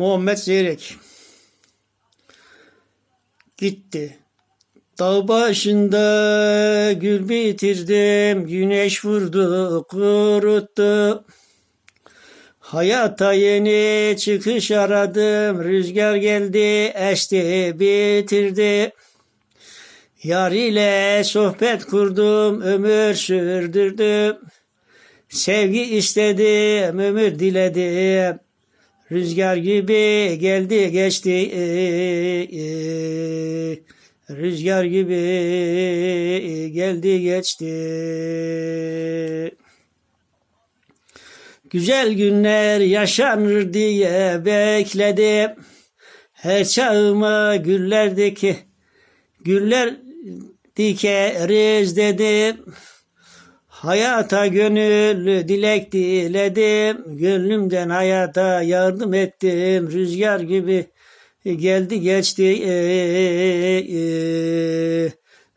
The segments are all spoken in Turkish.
Muhammed Zeyrek gitti. Dağ başında gül bitirdim, güneş vurdu, kuruttu. Hayata yeni çıkış aradım, rüzgar geldi, esti, bitirdi. Yar ile sohbet kurdum, ömür sürdürdüm. Sevgi istedim, ömür diledim. Rüzgar gibi geldi geçti. Rüzgar gibi geldi geçti. Güzel günler yaşanır diye bekledim. Her çağıma güllerdeki güller dikeriz dedim. Hayata gönüllü dilek diledim. Gönlümden hayata yardım ettim. Rüzgar gibi geldi geçti.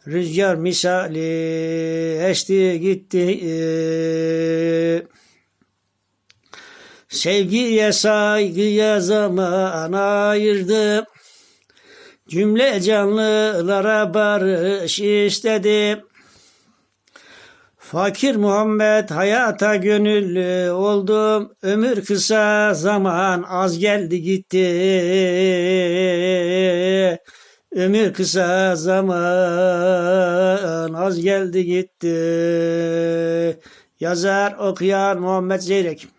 Rüzgar misali esti gitti. Sevgiye saygıya zaman ayırdım. Cümle canlılara barış istedim. Fakir Muhammed hayata gönüllü oldum. Ömür kısa zaman az geldi gitti. Ömür kısa zaman az geldi gitti. Yazar okuyan Muhammed Zeyrek.